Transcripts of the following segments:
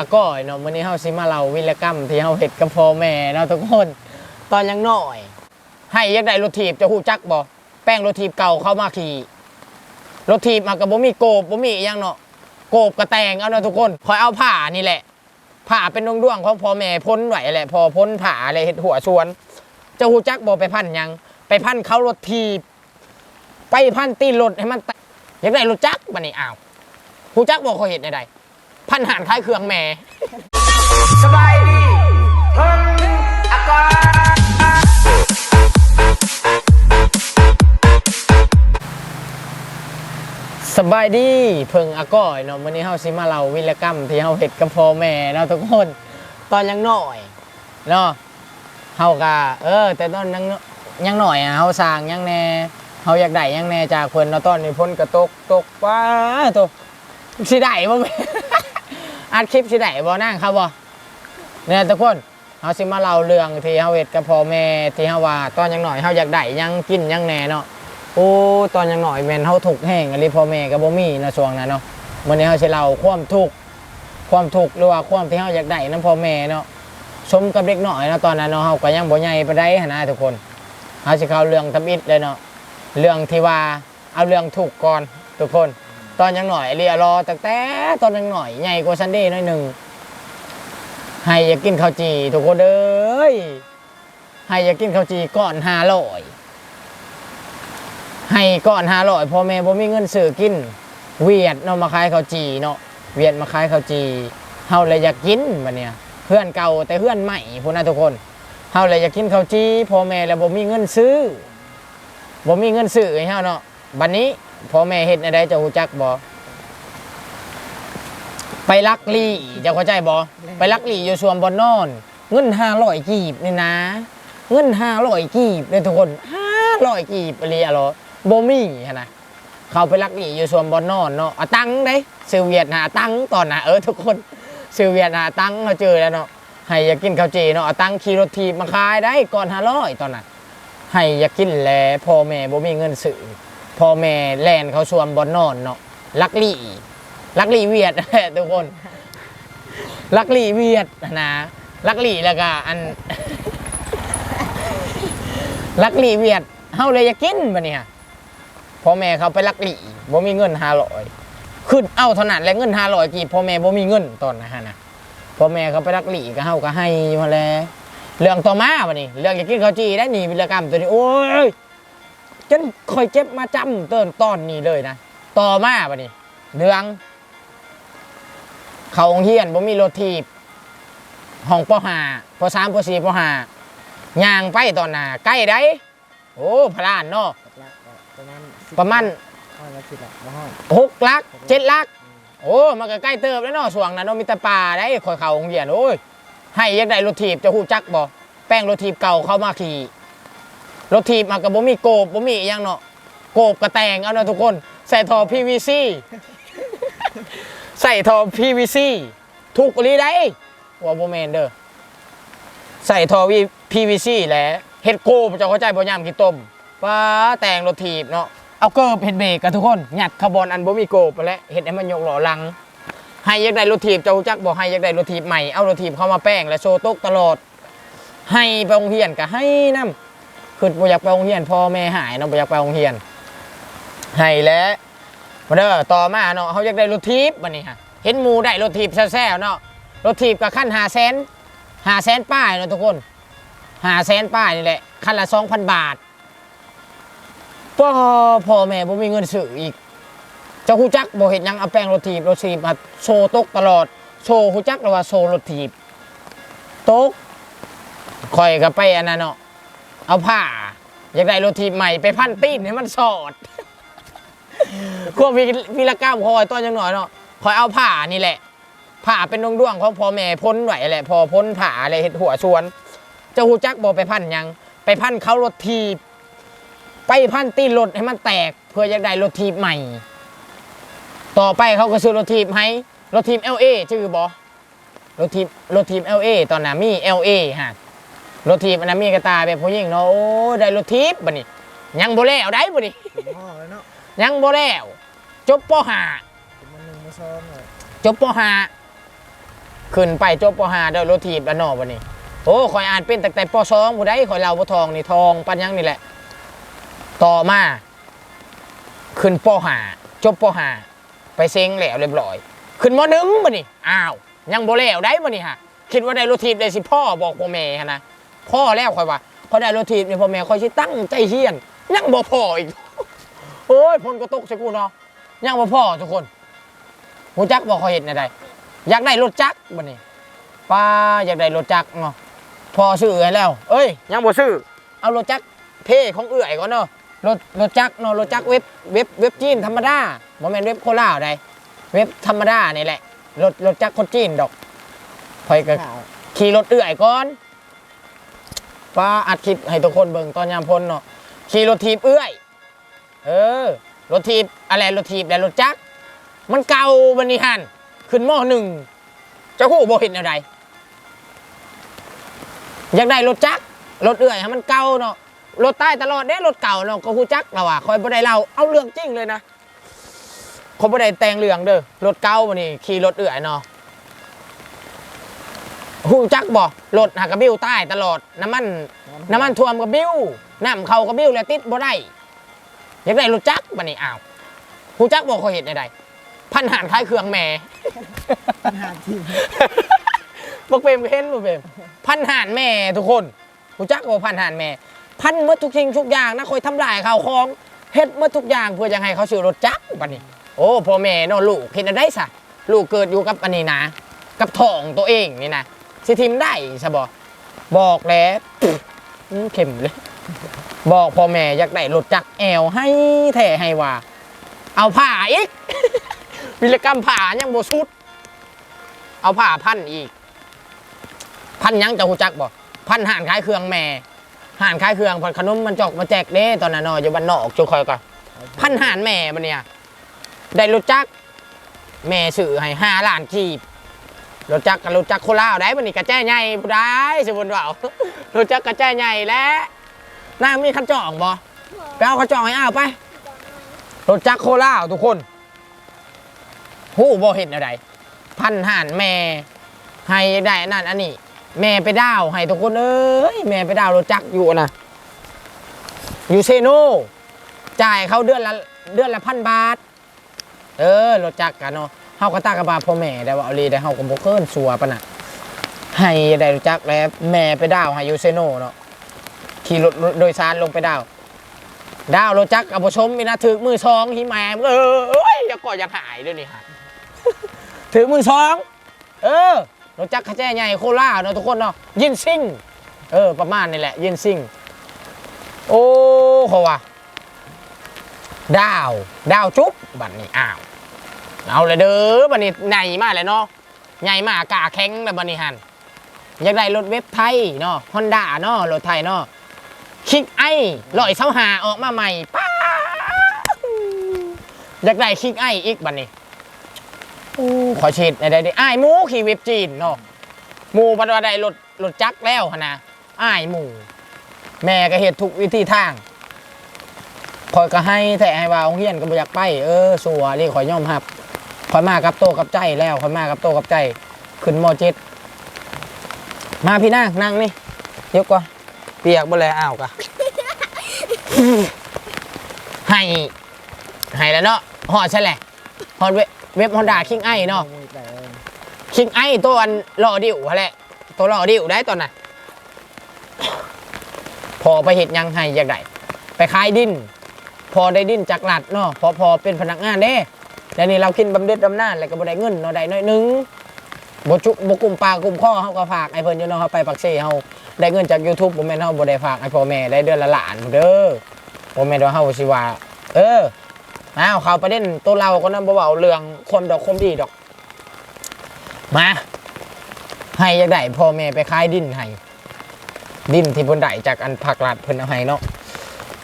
อาก้อยเนาะวันนี้เฮาสิมาเล่าวิรกรรมที่เฮาเฮ็ดกับพ่อแม่เนาะทุกคน ตอนยังน้อย ให้อยากได้รถถีบจะฮู้จักบ่แป้งรถถีบเก่าเข้ามาขี่รถถีบมาก็บ่มีโกบบ่มีอีหยังเนาะโกบกระแตงเอาเนาะทุกคนคอยเอาผ้านี่แหละผ้าเป็นดวงๆของพ่อแม่พ้นไหวแหละพอพ้นผ้าอะไรเฮ็ดหัวชวนจะฮู้จักบ่ไปพันหยังไปพันเขารถถีบไปพันตีรถให้มันแตกอยากได้รถจักบัดนี้อ้าวฮู้จักบ่เขาเฮ็ดได้ใด พันหานคล้ายเครื่องแม่สบายดีเพิ่งอากาศสบายดีเพิ่งอาก้อยเนาะวันนี้เฮาสิมาเล่าวิรกรรมที่เฮาเฮ็ดกับพ่อแม่เนาะทุกคนตอนยังน้อยเนาะเฮาก็เออ แต่ตอนยังยังน้อยอะเฮาสร้างยังแน่เฮาอยากได้ยังแน่จากเพิ่นเนาะตอนนี้พ้นกระตกตกว้าโตสิได้บ่แม่ อัดคลิปสิได้บ่นั่งครับบ่เนี่ยทุกคนเฮาสิมาเล่าเรื่องที่เฮาเฮ็ดกับพ่อแม่ที่เฮาว่าตอนยังหน้อยเฮาอยากได้ยังกินยังแน่เนาะโอ้ตอนยังหน่อยแมนเฮาถูกแห้งอะไรพ่อแม่ก็บ่มีนะช่วงนั้นเนาะมื้อนี้เฮาสิเล่าความทุกข์ความทุกข์หรือว่าความที่เฮาอยากได้นํพ่อแม่เนาะสมกับเด็กหน้อยเนาะตอนนั้นเนาะเฮาก็ยังบ่ใหญ่ปานใดหันนะทุกคนเฮาสิเข้าเรื่องทำอิฐเลยเนาะเรื่องที่ว่าเอาเรื่องทุกข์ก่อนทุกคน ตอนยังหน่อยเรียรอแตั้งแต่ตอนยังหน่อยใหญ่กว่าซันเดย์หน่อยหนึ่งให้อยากกินข้าวจีทุกคนเอ้ยให้อยากกินข้าวจีก่อน500ให้ก่อนห้าร้อยพ่อแม่บ่มีเงินซื้อกิน เวียดเนาะมาขายข้าวจีเนาะเวียดมาขายข้าวจีเฮาเลยอยากกินบัดเนี่ยเพื่อนเก่าแต่เพื่อนใหม่พุ่นนทุกคนเฮาเลยอยากกินข้าวจีพ่อแม่แล้วบ่มีเงินซื้อบ่มีเงินซื้อให้เฮาเนาะบัดนี้ พ่อแม่เฮ็ดอะไรจะฮู้จักบ่ไปลักลี่จะเข้าใจบ่ไปลักลี่อยู่สวมบ่อนนอน เงิน500กีบนี่นะ เงิน500กีบเลยทุกคน500กีบอะไรอะเหรอโบมี่หั้นนะเขาไปลักหนีอยู่ส่วนบอนนอนเนาะเอาตังค์เด้ซิลเวียดหาตังค์ตอนน่ะเออทุกคนซิลเวียดหาตังค์เราเจอแล้วเนาะให้อยากกินข้าวจีเนาะเอาตังค์ขี่รถทีบมาขายได้ก่อนห้าร้อยตอนน่ะให้อยากกินแลพ่อแม่บ่มีเงินซื้อ พ่อแม่แลนเขาชวนบอนนอนเนาะลักลี่ลักลี่เวียด ทุกคน ลักลี่เวียดนะลักลี่แล้วก็อัน ลักลี่เวียดเฮาเลยอยากกินบัดเนี่ยพ่อแม่เขาไปลักลี่บ่มีเงินห้าร้อยขึ้นเอ้าเท่านั้นแหละเงินห้าร้อยกี่พ่อแม่บ่มีเงินตอนนั้นนะพ่อแม่เขาไปลักลี่ก็เฮาก็ให้มาแล้วเรื่องต่อมาบัดนี้เรื่องอยากกินข้าวจีได้นี่วิรกรรมตัวนี้โอ้ย จนคอยเจ็บมาจำเตือนตอนนี้เลยนะ ต่อมาบัดนี้เรือง เขาโรงเฮียนบ่มีรถทีบห้องปห้าปสามปสี่ปห้าย่างไปตอนน่ะใกล้ได้โอ้พลานเนาะประมาณหกลักเจ็ดลัก โอ้มันก็ใกล้เติบแล้วเนาะช่วงนั้นเนาะมีแต่ป่าได้คอยเขาโรงเรียนโอ้ยให้ยากได้รถถีบจะหูจักบ่แป้งรถถีบเก่าเข้ามาขี่ รถถีบมากับบ่มีโกบบ่มีอหยังเนาะโกบกระแตงเอาเนาะทุกคน ใส่ท่อ PVC ใส่ท่อ PVC ถูกอีหลีได้ว่าบ่แม่นเด้อใส่ท่อ PVC แหละเฮ็ดโกบจะเข้าใจบ่ยามกี่ต้มป้าแตงรถถีบเนาะเอาเกิบเห็ดเบรกกันทุกคนหยัดขบวนอันบ่มีโกบไปแล้วเห็ดให้มันยกหล่อลัง ให้อยากได้รถถีบเจ้าจักบอกให้อยากได้รถถีบใหม่ เอารถถีบเข้ามาแป้งและโชว์ตกตลอด ให้ไปโรงเรียนก็ให้นํ คือบ่อยากไปโรงเรียนพ่อแม่หายเนาะบ่อยากไปโรงเรียนให้แล้วมาเด้อต่อมาเนาะเขาอยากได้รถถีบบัดนี้ฮะเห็นหมูได้รถถีบแซ่ๆเนาะรถถีบกับขั้นหาแสนหาแสนป้ายเนาะทุกคนหาแสนป้ายนี่แหละคันละ2,000บาทพ่อพ่อแม่บ่มีเงินซื้ออีกเจ้าฮู้จักบ่เห็นยังเอาแป้งรถถีบรถถีบมาโชว์ตกตลอด โชว์ฮู้จักแล้วว่าโชว์รถถีบตกข่อยก็ไปอันนั้นเนาะ เอาผ้า อยากได้รถถีใหม่ไปพันตีนให้มันสอดควบวิรกรรมคอยตอนยังหน่อยเนาะคอยเอาผ้านี่แหละ ผ้าเป็นดวงๆของพ่อแม่พ้นไหวแหละพอพ้นผ้าอะไรเห็ดหัวชวน เจ้าฮู้จักบ่ไปพันยัง ไปพันเขารถถีไปพันตีนรถให้มันแตก เพื่ออยากได้รถทีใหม่ ต่อไปเขาก็ซื้อรถทีให้รถทีม LA ชื่อบอรถทีรถทีม LA ตอนนั้นมี LA ฮะ รถทีมอันนั้นมีกระตายแบบผู้หญิงเนาะโอ้ได้รถทีบบัดนี้ ยังบ่แล้วได้บ่นี้เป็นห้อยแล้วเนาะยังบ่แล้วจบปห้าเป็นมันหนึ่งมาซ้อมเลยจบปห้าขึ้นไปจบปห้าเด้อรถถีบแล้วเนอวันนี้โอ้คอยอ่านเป็นตั้งแต่ปสองผู้ใดคอยเล่าบ่ทองนี่ทองปัญญังนี่แหละ ต่อมา ขึ้นปห้าจบปห้าไปเซ็งแล้วเรียบร้อย ขึ้นมหนึ่งมานี่อ้าว ยังบ่แล้วได้มานี่ฮะคิดว่าได้รถถีบได้สิพ่อบอกพ่อแม่หั้นนะ พ่อแล้วคอยว่าพอได้รถถีบเนี่ยพ่อแม่คอยสิตั้งใจเฮียนยังบ่พออีกโอ้ยพลก็ตกใส่กูเนาะยังบ่พอทุกคนหูจักบอกเขาเห็นอะไรอยากได้รถจักรบันนี้ป้าอยากได้รถจักรเนาะพอซื้อให้แล้ว เอ้ยยังบ่ซื้อเอารถจักรเพ่ของเอื่อยก่อนเนาะรถรถจักรเนาะรถจักรเว็บเว็บเว็บจีนธรรมดาบ่แม่นเว็บโคราชใดเว็บธรรมดานี่แหละรถรถจักรคนจีนดอกคอยก็ข่าวขี่รถเอื่อยก่อน ป้าอัดคลิปให้ทุกคนเบิ่งตอนยามพ้นเนาะขี่รถทีบเอื่อย เออรถทีบอะไรรถทีบและรถจักรมันเก่าบันนี้หันขึ้นหม้อหนึ่งเจ้าคู่บ่เห็นอะไรอยากได้รถจักรรถเอื่อยให้มันเก่าเนาะรถใต้ตลอดเด้รถเก่าเนาะก็ฮู้จักเราอะคอยบ่ได้เราเอาเรื่องจริงเลยนะเขาบ่ได้แต่งเรื่องเด้อรถเก่าบันนี้ขี่รถเอื่อยเนาะ หูจักบ่รถหากระบิ้วใต้ตลอด น้ำมัน น้ำมันท่วมกระบิ้วน้ำเขากระบิ้วแล้วติดบ่ได้อยากได้รถจักรบันนี้อ้าวหูจักบ่เขาเห็นใดๆพันหานคล้ายเครื่องแหม่ปัญหาทีมบ่เปรมก็เห็นบ่เปรมพันหานแม่ทุกคนหูจักบ่พันหานแม่พันเมื่อทุกสิ่งทุกอย่างนะคอยทำลายข้าวของเฮ็ดเมื่อทุกอย่างเพื่อจะให้เขาซื้อรถจักรบัดนี้ โอ้พ่อแม่เนาะลูกเห็นได้ซะลูกเกิดอยู่กับอันนี้นะ กับท้องตัวเองนี่นะ สิทิมได้ซะบ่บอกแล้วเข้มเลย บอกพ่อแม่อยากได้รถจักแอวให้แท้ให้ว่า เอาผ้าอีก วิรกรรมผ้ายังบ่สุด เอาผ้าพันอีก พันยังจะหูจักบ่พันห่านขายเครื่องแม่ห่านขายเครื่องพันขนมมันจอกมาแจกเด้ตอนนั้นนาะอยู่บ้านนอกจุคอยก่อนพันห่านแม่มันเนี่ย ได้รถจัก แม่สื่อให้ห้าล้านกีบ รถจักรกับรถจักรโคราชได้มันนี่กระแจ้ใหญ่บ่ได้สมบูรณ์เปล่ารถจักรกระแจ้ใหญ่แล้วนางมีคันจองบ่ไปเอาคันจองให้อ้าวไปรถจักรโคราชทุกคนหู้บ่เห็นอะไรพันห่านแม่ให้ได้นนั่นอันนี้ แม่ไปดาวให้ทุกคนเอ้ยแม่ไปดาวรถจักรอยู่นะอยู่เซโนจ่ายเขาเดือนละเดือนละพันบาท เออรถจักรกันเนาะ เฮาก็ตากระบาพ่อแม่ได้ว่าเอาลีได้เฮาก็บ่เคินสัวปะน่ะให้ได้รถจักแล้วแม่ไปดาวให้ยูเซโนเนาะขี่รถโดยสารลงไปดาว ดาวรถจักรเอาไปชมมีนะถึกมือสองหิแม่มึงเออเอ้ยอย่าก่ออย่าหายด้วยนี่ฮะถือมือสองเออรถจักรขแจ้ใหญ่โคราเนาะทุกคนเนาะยินซิ่งเออประมาณนี่แหละยินซิ่งโอ้เขาว่าดาว ดาวจุ๊บบัดนี้อ้าว เอาเลยเด้อบัดนี้ใหญ่มากเลยเนาะใหญ่มากกาแข็งเลยบัดนี้หันอยากได้รถเว็บไทยเนาะฮอนด้าเนาะรถไทยเนาะคิกไอ้ลอยเสาหาออกมาใหม่ป้าอยากได้คิกไอ้อีกบัดนี้ขอฉีดในใดดิอ้หมูขี่เว็บจีนเนาะหมูปัดว่าได้รถรถจักรแล้วนนะอ้หมูแม่ก็เหตุทุกวิธีทางคอยก็ให้แต่ให้ว่าองเฮียนก็บ่อยากไป เออสัวนี่ขอยยอมรับ คอยมากับโตกับใจแล้วคอยมากับโตกับใจ ขึ้นมอเจ็ดมาพี่นั่งนั่งนี่ยกก่อนเปียกบ่แลอ้าวกะให้ให้แล้วเนาะหอดใช่แหละหอดเว็บฮอนด้าคิงไอเนาะคิงไอตัวอันรอดิวแหละตัวรอดิวได้ตอนน่ะพอไปเห็ดยังให้อยากได้ไปขายดิน พอได้ดินจากหลัดเนาะพอพอเป็นพนักงานเด้ แล้วนี่เราคิดบำเหน็จบำนาญแล้วก็บ่ได้เงินเนาะได้น้อยหนึงบ่จุบ่กลุ่มปลากลุ่มข้อเฮาก็ฝากไอ้เพิ่นอยู่เนาะเฮาไปปักเซ่เฮาได้เงินจาก YouTube บ่แม่นเฮาบ่ได้ฝากให้พ่อแม่ได้เดือนละล้านเด้อบ่แม่นว่าเฮาสิว่าเอออ้าวเข้าประเด็นตัวเราก็นำบ่เว้าเรื่องความดอกความดีดอกมาให้อยากได้พ่อแม่ไปขายดินให้ดินที่เพิ่นได้จากอันภาครัฐเพิ่นเอาให้เนาะ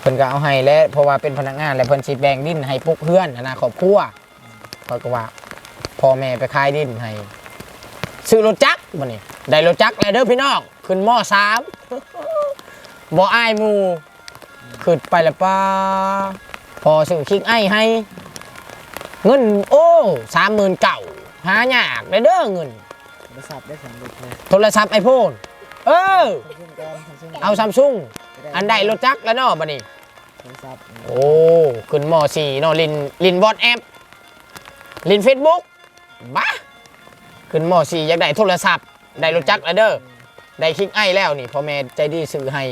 เพิ่นก็เอาให้แล้วเพราะว่าเป็นพนักงานแล้วเพิ่นสิแบ่งดินให้พวกเพื่อนนะครอบครัว เพิ่นก็ว่าพ่อแม่ไปขายดินให้ซื้อรถจักรบัดนี้ได้รถจักรแล้วเด้อพี่น้องขึ้นมสามบ่อายหมู่ขึ้นไปแล้วป้าพอซื้อคิกไอ้ให้ เงินโอ้สามหมื่นเก่าหายากเลยเด้อเงินรศัพท์ได้สำเร็จเลยโทรศัพท์ไอโฟนเออซัมซุงก่อนซัมซุงเอาซัมซุงอันใดรถจักรแล้วเนาะบัดนี้ โทรศัพท์โอ้ขึ้นม .4 เนาะลินลินวอทแอป ลินเฟซบุ๊กบ้าขึ้นม .4 อยากได้โทรศัพท์ ได้รถจักรแล้วเด้อได้คลิกไอ้แล้วนี่พ่อแม่ใจดีซื้อให้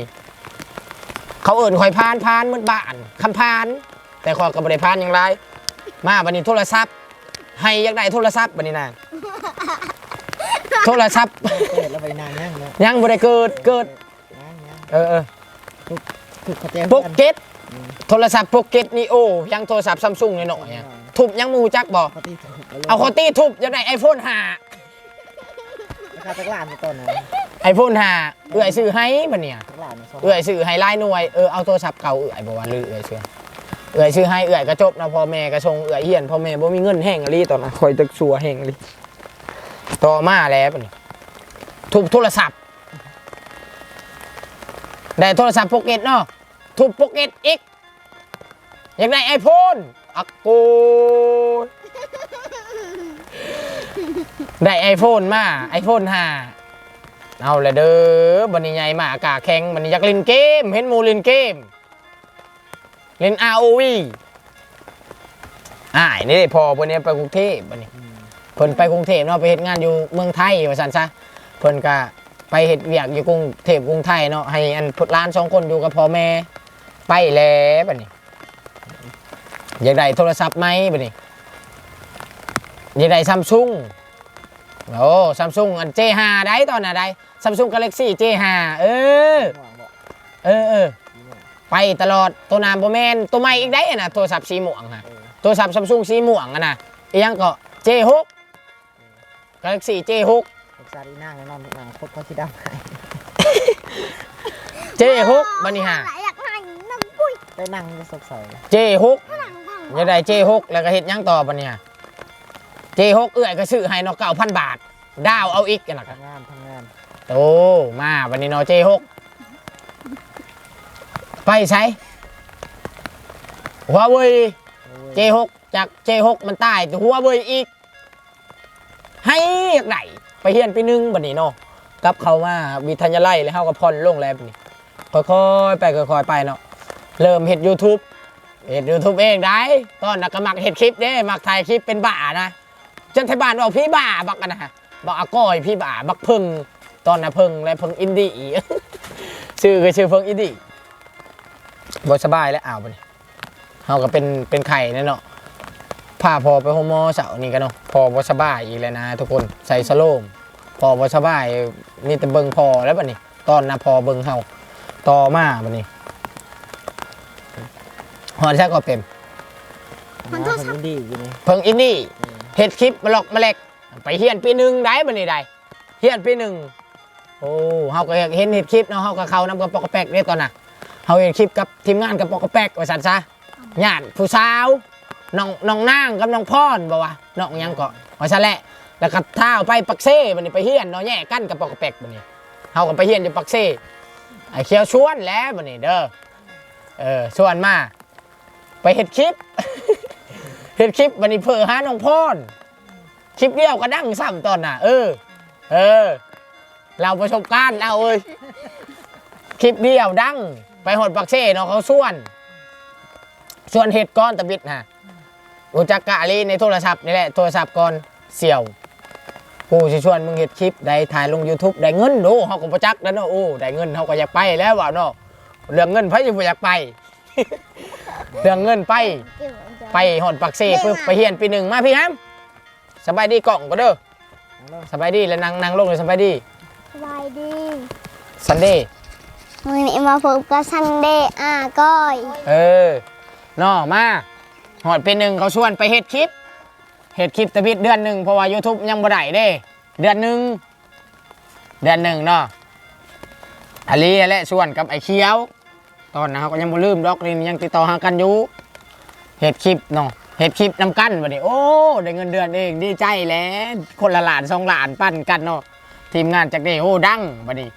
เขาเอิ่นคอยพานพานเหมือนบ้านคำพาน แต่ขอยกับบริพานอย่างไร มาบันนี้โทรศัพท์ ให้อยากได้โทรศัพท์บันนี้นะโทรศัพท์เปิดแล้วไปนานยังเนาะยังบ่ได้เกิดเกิดยังยังเออเออถูกเขาแจ้งโปกเก็ตโทรศัพท์โปกเก็ตนี่โอ้ยังโทรศัพท์ซัมซุงหน่อยๆอะ ทุบยังมูจักบอกเขาตีถูกเอาคอตี้ทุบอยากได้ไอโฟนห้าราคาจักรลานต้นนะไอโฟนห้าเอื้อยซื้อให้บันเนี่ยจักรลานสองเอื้อยซื้อให้ไล่หน่วยเออเอาโทรศัพท์เก่าเอื้อยบอกว่าลือเอื้อยซื้อเอื้อยซื้อให้เอื้อยกระจบนะพ่อแม่กระชงเอื้อยเฮียนพ่อแม่บ่มีเงินแห้งอะลีตอนนั้นคอยตึกสัวแห้งอะลีต่อมาแล้วบัดนี้ทุบโทรศัพท์ได้โทรศัพท์โปกเก็ตเนาะทุบโปกเก็ตอีกอยากได้ไอโฟน อักโกได้ไอโฟนมาไอโฟนห้าเอาละเด้อบันนี้ใหญ่มาอากาศแข็งบันนี้อยากเล่นเกม เห็นมูเล่นเกม เล่น ROV อ่ายนี่พอเพิ่นนี่ยไปกรุงเทพบัดนี้เพิ่นไปกรุงเทพเนาะไปเฮ็ดงานอยู่เมืองไทยว่าซั่นซะเพิ่นก็ไปเฮ็ดเวียกอยู่กรุงเทพกรุงไทยเนาะให้อันพุทธล้านสองคนอยู่กับพ่อแม่ไปแล้วบัดนี้ อยากได้โทรศัพท์ไหมบัดนี้อยากได้ซัมซุงโอ้ซัมซุงอัน J5 ได้ตอนน่ะได้ซัมซุง Galaxy J5 เออหวังบอกเออเออไปตลอดตัวนามโบแมนตัวใหม่อีกได้อะนะโทรศัพท์สีม่วงฮะเออโทรศัพท์ซัมซุงสีม่วงอะนะอีกอยังก็ J6 Galaxy J6 ลูกชายอีนางนอนนางพบเขาที่ดำให้ J6 บันนี้ฮะอยากนั่งน้ำปุ้ยได้นั่งจะสดใส J6 นั่งพั งอยากได้ J6 แล้วก็เฮ็ดหยังต่อบันนี้ฮะ J6 เอื้อยก็ซื้อให้เนาะ9,000บาท ดาวเอาอีกกันนะครับทำงานทำงานโอ้มาวันนี้เนาะ J6 ไปใช้หัวเว่ยโอ้ย J6 จาก J6 มันตายแต่หัวเว่ยอีก ให้อยากไหนไปเฮียนไปหนึงบัดนี้เนาะกลับเข้ามาวิทยาลัยแล้วเฮาก็ผ่อนลงแล้วบัดนี้ค่อยๆไปค่อยๆไปเนาะเริ่มเฮ็ด YouTube เฮ็ด YouTube เองได้ตอนนักก็มักเฮ็ดคลิปเด้มักถ่ายคลิปเป็นบ้านะจนทบ้านบอกพี่บ้าบักกันนะบอกอาก้อยพี่บ้าบักพึ่งตอนน่ะพึ่งและพึ่งอินดี้ชื่อก็ชื่อพึ่งอินดี้บสบายแล้วอ้าวบัดนี้เฮาก็เป็นเป็นไข่แน่นเนาะพาพอไปโฮมอเสาร์นี่กันเนาะพอบสบายอีกแล้วนะทุกคนใส่สโลมพอบสบายมีแต่เบิงพอแล้วบัดนี้ ตอนน่ะพอเบิงเฮาต่อมาบัดนี้ หอนแท้ก็เป็นทำงานคนดีอยู่นี่เพิ่งอินนี่เฮ็ดคลิปมาหลอกมาแลกไปเฮียนปีหนึ่งได้บัดนี้ได้เฮียนปีหนึ่งโอ้เฮาก็เห็นเฮ็ดคลิปเนาะเฮาก็เข้านำกับปอกกระแปกเด้ตอนน่ะเฮาเห็นคลิปกับทีมงานกับปอกกระแปกว่าซั่นซะญาติผู้สาวน้องน้องนางกับน้องพรบอกว่าน้องหยังก็ว่าซะแหละแล้วก็ท้าไปปักเซ่บัดนี้ไปเฮียนเนาะแย่กันกับปอกกระแปกบัดนี้เฮาก็ไปเฮียนอยู่ปักเซ่ไอ้เขียวชวนแล้วบัดนี้เด้อเออชวนมา ไปเฮ็ดคลิปเฮ็ดคลิปบัดนี้เพอหาน้องพรคลิปเดียวก็ดังซ้ำตอนน่ะ เออ เออ เราประสบการณ์เราเอ้ยคลิปเดียวดัง ไปหดปักเซ่เนาะเขาส่วน ส่วนเห็ดก้อนตะบิดฮะอุจักกะลีในโทรศัพท์นี่แหละโทรศัพท์ก่อนเสี่ยวผู้สิชวนมึงเห็ดคลิปได้ถ่ายลง YouTube ได้เงินดูเฮาก็บ่จักแล้วเนาะโอ้ได้เงินเฮาก็อยากไปแล้วว่าเนาะเรื่องเงินไผสิบ่อยากไป เรื่องเงินไปเกี่ยวจะไปหอนปักเซ่ปึ๊บไปเฮียนปีหนึ่งมาพี่ฮัมสบายดีกล่องก็เด้อนั่งลงสบายดีแล้วนั่งนั่งลงเลยสบายดีสบายดีซันเดย์วันนี้มาพบกับซันเดย์อ่าก้อยเออน้อมาหอดปีหนึ่งเขาชวนไปเฮ็ดคลิปเฮ็ดคลิปตะบิดเดือนหนึ่งเพราะว่า YouTube ยังบ่ได้เด้เดือนหนึ่งเดือนหนึ่งเนาะอาลีและชวนกับไอ้เขียว ตอนนั้นเขาก็ยังบ่ลืมดอกนี่ยังติดต่อหากันอยู่เฮ็ดคลิปเนาะเฮ็ดคลิปนำกันบัดนี้โอ้ได้เงินเดือนเองดีใจแล้วคนละหลานสองหลานปั้นกันเนาะทีมงานจากเด้โอ้ดังบัดนี้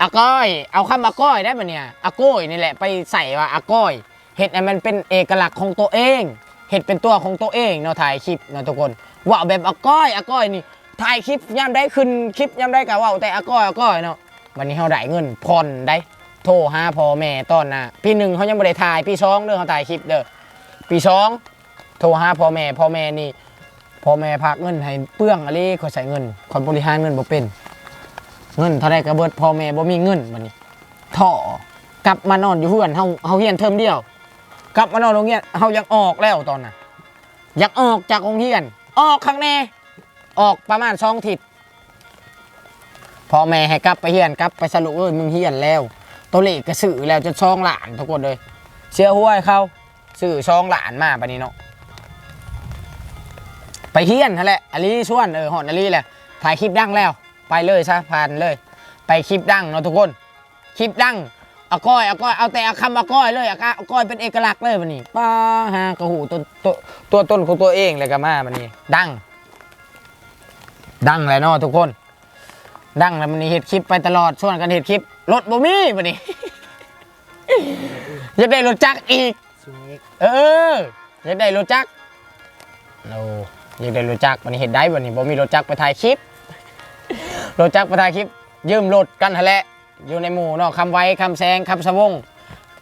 อาก้อย เอาคำอาก้อยได้ปะเนี่ยอาก้อยนี่แหละไปใส่ว่าอาก้อยเฮ็ดให้มันเป็นเอกลักษณ์ของตัวเองเฮ็ดเป็นตัวของตัวเองเนาะถ่ายคลิปเนาะทุกคนว่าแบบอาก้อยอาก้อยนี่ถ่ายคลิปย่ำได้ขึ้นคลิปย่ำได้กะว่าแต่อาก้อยอาก้อยเนาะวันนี้เขาได้เงินผ่อนได้ โทรหาพ่อแม่ตอนน่ะปีหนึ่งเขายังไม่ได้ถ่ายปีสองเด้องเขาถ่ายคลิปเด้อปีสองโทรหาพ่อแม่พ่อแม่นี่พ่อแม่พักเงินให้เปื้องอะไรเขาใส่เงินคนบริหารเงินบ่เป็น เงินเท่าไรกระเบิดพ่อแม่บ่มีเงินวันนี้ท่อกลับมานอนอยู่เพื่อนเฮาเฮาเฮียนเทอมเดียว กลับมานอนโรงเรียนเฮายังออกแล้วตอนน่ะอยากออกจากโรงเรียน ออกข้างแน่ออกประมาณสองทิศพ่อแม่ให้กลับไปเฮียนกลับไปสรุปเอ้ยมึงเฮียนแล้ว ตัวเลขก็ซื้อแล้วจะช่องหลานทุกคนเลย เชื่อห้วยเขาซื้อช่องหลานมาปะนี้เนาะไปเฮียนนั่นแหละอลีชวนเออหอนอลีแหละถ่ายคลิปดังแล้ว ไปเลยซะผ่านเลย ไปคลิปดังเนาะทุกคน คลิปดังอาก้อยอาก้อยเอาแต่เอาคำอาก้อยเลยอาก้อยอาก้อยเป็นเอกลักษณ์เลยวันนี้ป้าฮากระหูตัวตัวตัวต้นของตัวเองเลยก็มาวันนี้ ดัง ดังเลยเนาะทุกคน ดังแล้วมันนี่เห็ดคลิปไปตลอดส่วนกันเห็ดคลิป รถบ่มีวันนี้ อยากได้รถจักรอีก ซูเอ็กเอออยากได้รถจักรโอ้อยากได้รถจักรวันนี้เห็นได้วันนี้บ่มีรถจักรไปถ่ายคลิป รถจักรไปถ่ายคลิป ยืมรถกันหั่นแหละ อยู่ในหมู่เนาะคำไว้คำแซงคำสะวง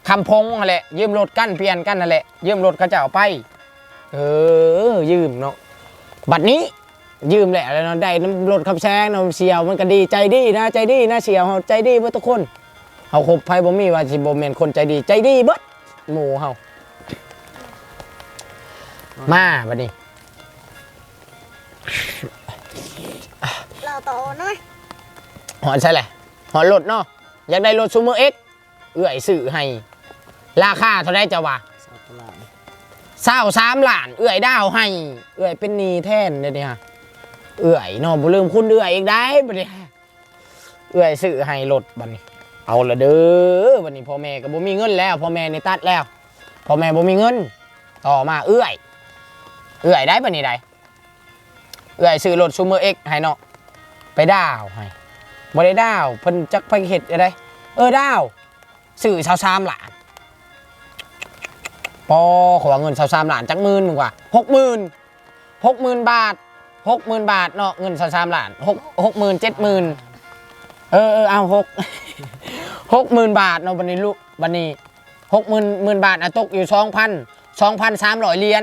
คำพงหั่นแหละ ยืมรถกันเปลี่ยนกันนั่นแหละ ยืมรถเขาจะเอาไป เออ ยืมเนาะบัดนี้ ยืมแหละแล้วเนาะได้น้ำรถคำแซงเนาะเสียวมันก็ดีใจดีนะใจดีนะเสียวเฮาใจดีเบิดทุกคนเฮาคบไผบ่มีว่าสิบ่แม่นคนใจดีใจดีเบิดหมู่เฮามาบัดนี้เราโตน้อยหอนใช่แหละหอนรถเนาะอยากได้รถซูเมอร์เอ็กเอื้อยซื้อให้ ราคาเท่าไรจะว่าซาตลาดเศร้าสามล้าน เอื้อยดาวให้ เอื้อยเป็นหนีแท่นเดี๋ยวนี้ฮะ เอื้อยเนาะบ่ลืมคุณเอื้อยอีกได้บัดนี้เอื้อยซื้อให้รถบัดนี้ เอาละเด้อบัดนี้พ่อแม่ก็บ่มีเงินแล้วพ่อแม่นี่ตัดแล้วพ่อแม่บ่มีเงิน ต่อมาเอื้อย เอื้อยได้บัดนี้ได้เอื้อยซื้อรถซูเมอร์เอ็กให้เนาะไปดาวให้บ่ได้ดาวเพิ่นจักไปเฮ็ดอะไรเออดาวสื่อชาวซามหลานปอขอเงินชาวซามหลานจักหมื่นหนึ่งว่าหกหมื่นหกหมื่นบาท หกหมื่นบาทเนาะเงินชามหลานหกหกหมื่นเจ็ดหมื่นเออเออเอาหกหกหมื่นบาทเนาะบันนี้ลูกบันนี้หกหมื่นหมื่นบาทอะตกอยู่สองพันสองพันสามร้อยเหรียญ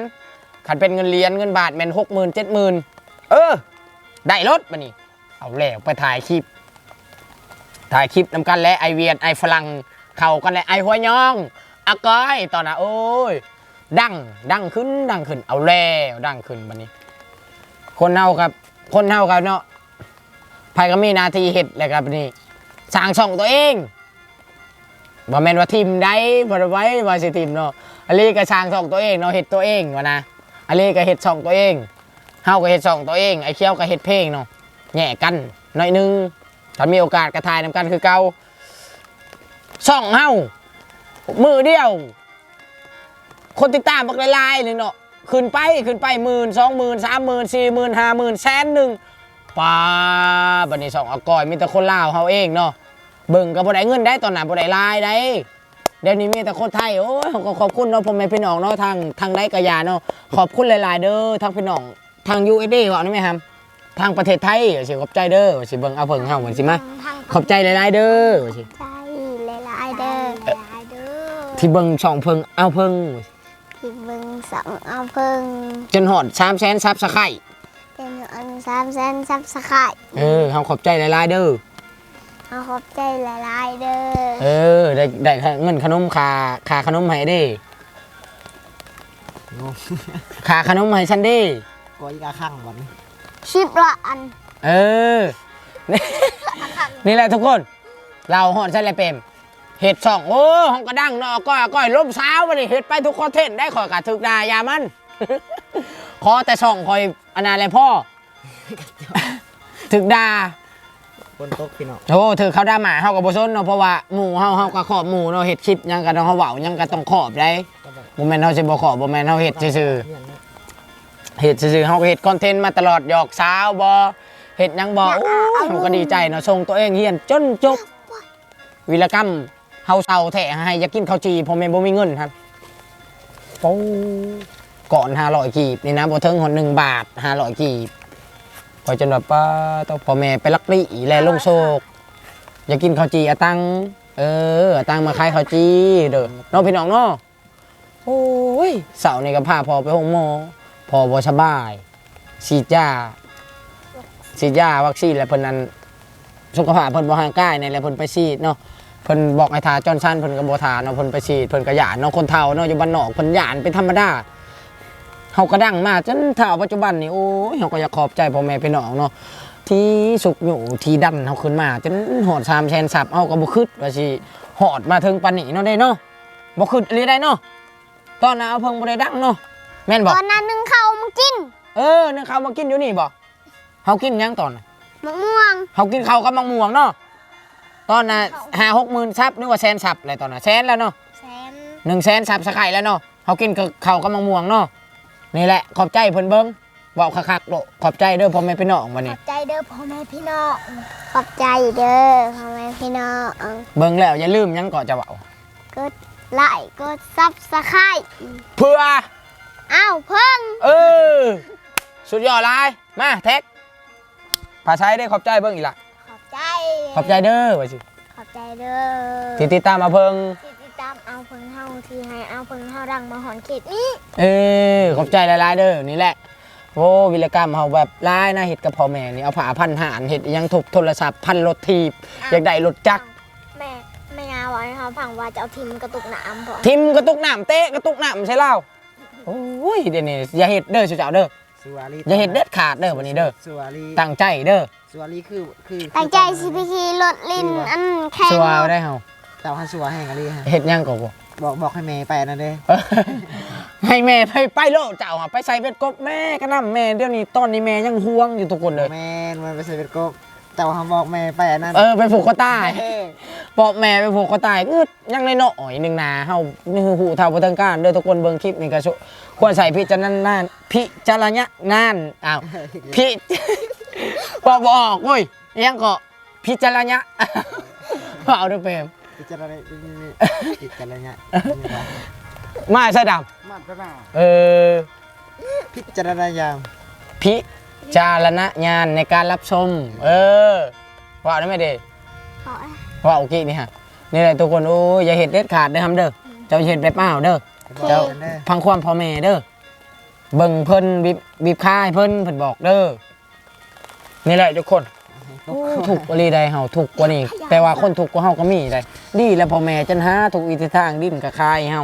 ขันเป็นเงินเหรียญเงินบาทแม่นหกหมื่นเจ็ดหมื่นเออ ได้รถบันนี้ เอาแล้วไปถ่ายคลิป ถ่ายคลิปนำกันและไอเวียนไอฝรั่งเข้ากันและไอหัวยยองอาก้อยตอนน่ะโอ้ยดังดังขึ้นดังขึ้นเอาแล้วดังขึ้นบันนี้ คนเฮาครับ คนเฮาครับเนาะไผก็มีหนาทีเห็ดแหละครับนี้สร้างช่องตัวเองบ่แม่นว่าทีมใดบ่ได้ไว้ว่าสิทีมเนาะอันนี้ก็สร้างช่องตัวเองเนาะเฮ็ดตัวเองวะนะอันนี้ก็เฮ็ดช่องตัวเองเฮาก็เฮ็ดช่องตัวเองไอ้เคียวก็เฮ็ดเพลงเนาะแย่กันหน่อยหนึงถ้ามีโอกาสกระทายนำกันคือเก่าช่องเฮามือเดียว คนติดตามบักหลายๆเลยเนาะ ขึ้นไปขึ้นไปหมื่นสองหมื่นสามหมื่นสี่หมื่นห้าหมื่นแสนหนึ่งป้าบันนี้สองอากอยมีแต่คนลาวเฮาเองเนาะเบิ่งก็บ่ได้เงินได้ตอนนั้นบ่ได้รายได้เดี๋ยวนี้มีแต่คนไทยโอ้ยเขาก็ขอบคุณเนาะพ่อแม่พี่น้องเนาะทางทางไดกะยาเนาะขอบคุณหลาย ๆ เด้อทางพี่น้องทาง USD ว่านี่ไหมครับทางประเทศไทยสิขอบใจเด้อว่าสิเบิ่งเอาเพิ่งเฮาเหมือนสิมาทางขอบใจหลาย ๆ เด้อว่าสิใจหลายๆเด้อหลาย ๆ เด้อที่เบิ่งช่องเพิ่งเอาเพิ่ง ที่เบิ่งสองเอาเพิ่งจนหอด3 0 0 0 0ซับสไครต์เป็นอันสามแสนซับสไครต์เออเฮาขอบใจหลายๆเด้อ เอาขอบใจหลายๆเด้อเออ ได้ได้เงินขนมค่าค่าขนมให้เด้โน้ค่าขนมให้ฉันเด้ ก็อีกอาข้างวันชิบละอัน เออ นี่แหละทุกคน เราหอดใช่เลยเปรม เห็ดสองโอ้ห้องกระดังเนาะก้อยก้อยล้มเช้าวันนี้เห็ดไปทุกคอนเทนต์ได้ขอยกะถึกดายามัน ขอแต่ส่องคอยอนนาเลยพ่อ ถึกดาคนตกพี่น้องโอ้ถือเขาด่าหมาเฮากับบ่ซนเนาะเพราะว่าหมู่เฮาเฮาก็ขอบหมู่เนาะเฮ็ดคลิปหยังก็ต้องเฮาเว้าหยังก็ต้องขอบได้ก็แบบบ่แม่นเฮาสิบ่ขอบบ่แม่นเฮาเฮ็ดซื่อเนี่ยนะๆเฮ็ดซื่อๆเฮาก็เฮ็ดคอนเทนต์มาตลอดหยอกสาวบ่เฮ็ดหยังบ่โอ้ยเฮาก็ดีใจเนาะส่งตัวเองเรียนจนจบวีรกรรม เฮาเซาแท้ให้อยากกินข้าวจีพ่อแม่บ่มีเงินครับโอ้ก่อน500กีบนี่นะบ่ถึงหอด1บาท500กีบพอยจนแบบป้าต้องพ่อแม่ไปลักลี่แลลงโศกอยากกินข้าวจีอาตังเอออาตังมาขายข้าวจีเด้อน้องพี่น้องเนาะโอ้ยเสาร์นี่ก็พาพอไปห้องหมอพอบ่สบายฉีดยาฉีดยาวัคซีนแล้วเพิ่นนั้นสุขภาพเพิ่นบ่ห่างกายในแล้วเพิ่นไปฉีดเนาะ เพิ่นบอกให้ทาจอนสันเพิ่นก็บ่ทาเนาะเพิ่นไปฉีดเพิ่นก็หยานเนาะคนเฒ่าเนาะอยู่บ้านนอกเพิ่นหยานเป็นธรรมดาเฮาก็ดังมาจนเฒ่าปัจจุบันนี่โอ้ยเฮาก็อยากขอบใจพ่อแม่พี่น้องเนาะที่สุกอยู่ที่ดันเขาขึ้นมาจนหอดสามแชนสับเอาก็บ่คืดว่าสิหอดมาถึงปานนี้เนาะได้เนาะบ่คืดอะไรได้เนาะตอนนั้นเอาเพิ่งบ่ได้ดังเนาะแม่นตบ่อนนั้นนึ่งข้าวมากินเออนึกข้าวมากินอยู่นี่บ่เฮากินหยังตอนน่ะมะม่วง เฮากินข้าวกับมังม่วงเนาะ ตอนน่ะห้าหกหมื่นซับนึกว่าแสนซับเลยตอนน่ะแสนแล้วเนาะแสนหนึ่งแสนซับสไครแล้วเนาะเฮากินกับข้าวกับมังม่วงเนาะนี่แหละขอบใจเพิ่นเบิ่งเว้าคักๆโลขอบใจเด้อพ่อแม่พี่น้องบัดขนี้ อบใจเด้อพ่อแม่พี่น้องขอบใจเด้อพ่อแม่พี่น้องเบิ่งแล้วอย่าลืมหยังก็จะเว้ากดไลค์กดซับสไครต์เพื่อ อ้าวเพิ่ง เออ สุดยอดหลายมาแท็กภาษาได้ขอบใจเบิ่งอีกละ ขอบใจขอบใจเด้อว่าสิขอบใจเด้อที่ติดตามมาเพิ่งที่ติดตามเอาเพิ่งเฮาที่ให้เอาเพิ่งเฮาดังมาหอนเขตนี้เออขอบใจหลายๆเด้อนี่แหละโอ้วิรกรรมเฮาแบบร้ายนะเฮ็ดกับพ่อแม่นี่เอาผ้าพันหานเฮ็ดอิหยังทุบโทรศัพท์พันรถทีบอยากได้รถจักรแม่แม่ยาว่าให้เขาฟังว่าจะเอาทิมกระตุกน้ำพอทิมกระตุกน้ำเตะกระตุกน้ำใช่เล่าโอ้ยเดี๋ยวนี้อย่าเฮ็ดเด้อสุเจ้าเด้อ สุวารีอย่าเฮ็ดเด็ดขาดเด้อวันนี้เด้อสุวารีตั้งใจเด้อสุวารีคือคือตั้งใจสิพี่ขี่รถลินอันแข่งสัวได้เฮาเจ้าฮันสุวาแห่งอะไรฮะเฮ็ดหยังก็บ่บอกบอกให้แม่ไปอันนั่นเด้เออให้แม่ไปไปโลดเจ้าอะไปใส่เป็ดกบแม่ก็นำแม่เดี๋ยวนี้ตอนนี้แม่ยังห่วงอยู่ทุกคนเลยแม่นมันไปใส่เป็นกบเจ้าฮันบอกแม่ไปอันนั้นเออไปผูกคอตายเออบอกแม่ไปผูกคอตายงึดยังในเนาะอ๋อยหนึ่งนาเฮานี่คือหูเท่าบ่ทังการเด้อทุกคนเบิ่งคลิปนี่ก็ชุ ควรใส่พิจารณาพิจารณานานอ้าวพิบอกบ่ออกเว้ยยังก็พิจารณาเอาเด้อเปรมพิจารณาพิจารณามาใส่ดำมาตราเออพิจารณายามพิจารณญาณในการรับชม เออว่าได้ไหมเด้ขอว่าโอเคนี่ฮะนี่แหละทุกคนโอ้ยอย่าเห็ดเด็ดขาดเด้อทำเด้อเจ้าเห็ดแบบเปล่าเด้อ เจ้าเด้อพังความพ่อแม่เด้อเบิ่งเพิ่นบีบบีบค่ายเพิ่นเพิ่นบอกเด้อนี่แหละทุกคนถูกกว่าลีใดเฮาถูกกว่านี้แต่ว่าคนถูกกว่าเฮาก็มีได้ดีแล้วพ่อแม่จนหาถูกอีทิศทางดิ้นกับคายเฮา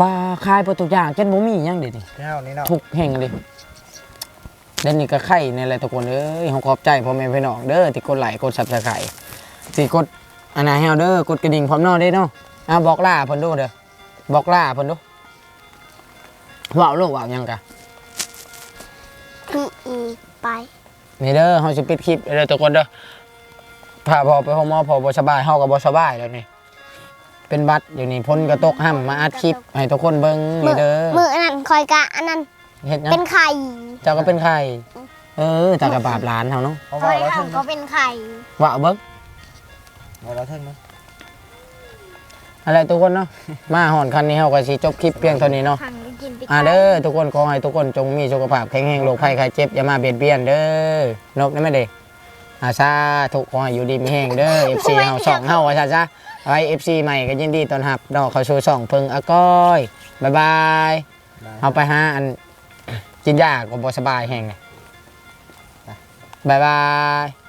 ปลาคายเปิดทุกอย่างจนบ่มีหยังเด็ดนี่เจ้านี่เนาะทุกแห่งเลยเด่นนี่ก็ไข่ในอะไรทุกคนเอ้ยผมขอบใจพ่อแม่พี่น้องเด้อที่กดไลค์กดซับสไครต์ที่กดอันไหนให้เฮาเด้อกดกระดิ่งพร้อมเนอได้เนาะเอาบอกล่าเพิ่นดูเด้อ บอกล่าเพิ่นดูว่าวโลกว่าวหยังกะพี่อีไป นี่เด้อเฮาสิปิดคลิปเด้อทุกคนเด้อพาพ่อไปห้องหมอพ่อบ่สบายเฮาก็บ่สบายแล้วนี่ เป็นบัดอยู่นี่พ้นกระตกห้ำมาอัดคลิปให้ทุกคนเบิ่งมืนี่เด้อมืออันนั้นคอยกะ อันนั้นเฮ็ดหยัเป็งนไข่เจ้าก็เป็นใครเออเจ้าก็บาปหลานเฮาเนาะเขาคบออกยเราทเทิงก็เป็นไข่ว่าเอาเบิ่งบอกเราเทิงเนาะ อะไรทุกคนเนาะ มาหอนคันนี้เฮาก็สิจบคลิปเพียงเท่านี้เนาะ ขังได้กินไปอ่าเด้อทุกคนขอให้ทุกคนจงมีสุขภาพแข็งแรงโรคภัยไข้เจ็บอย่ามาเบียดเบียนเด้อนกนั่นไม่เด้อาซาทุกขอให้อยู่ดีมีแห้งเด้อ FC เฮาสองเฮาว่าซะซะไว้ FC ใหม่ก็ยินดีต้อนรับดอกเขาสู่สองเพิงอาก้อยบ๊ายบายเฮาไปหาอันกินยาก็บ่สบายแห้งเลยบ๊ายบาย